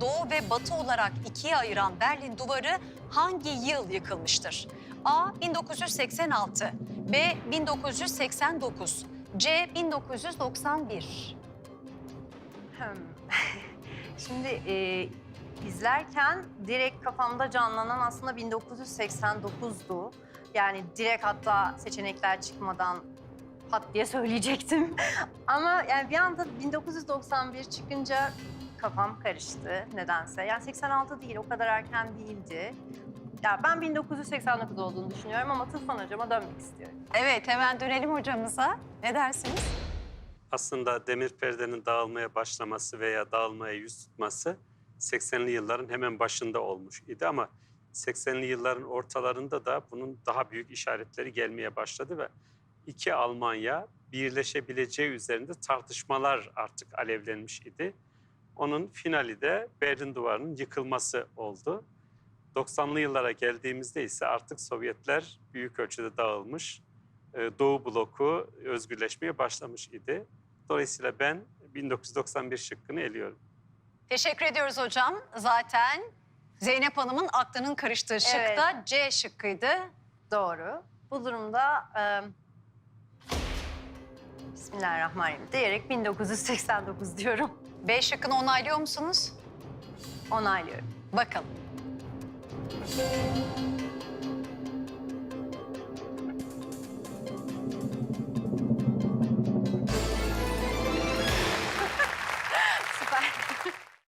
Doğu ve Batı olarak ikiye ayıran Berlin Duvarı hangi yıl yıkılmıştır? A. 1986 B. 1989 C. 1991 Hmm. Şimdi e, izlerken direkt kafamda canlanan aslında 1989'du. Yani direkt hatta seçenekler çıkmadan pat diye söyleyecektim. Ama yani bir anda 1991 çıkınca kafam karıştı nedense. Yani 86 değil, o kadar erken değildi. Ya ben 1989 olduğunu düşünüyorum ama Tufan hocama dönmek istiyorum. Evet hemen dönelim hocamıza. Ne dersiniz? aslında demir perdenin dağılmaya başlaması veya dağılmaya yüz tutması 80'li yılların hemen başında olmuş idi ama 80'li yılların ortalarında da bunun daha büyük işaretleri gelmeye başladı ve iki Almanya birleşebileceği üzerinde tartışmalar artık alevlenmiş idi. Onun finali de Berlin Duvarı'nın yıkılması oldu. 90'lı yıllara geldiğimizde ise artık Sovyetler büyük ölçüde dağılmış, e, Doğu bloku özgürleşmeye başlamış idi. Dolayısıyla ben 1991 şıkkını eliyorum. Teşekkür ediyoruz hocam. Zaten Zeynep Hanım'ın aklının karıştığı şık Evet. da C şıkkıydı. Doğru. Bu durumda e, Bismillahirrahmanirrahim diyerek 1989 diyorum. B şıkkını onaylıyor musunuz? Onaylıyorum. Bakalım.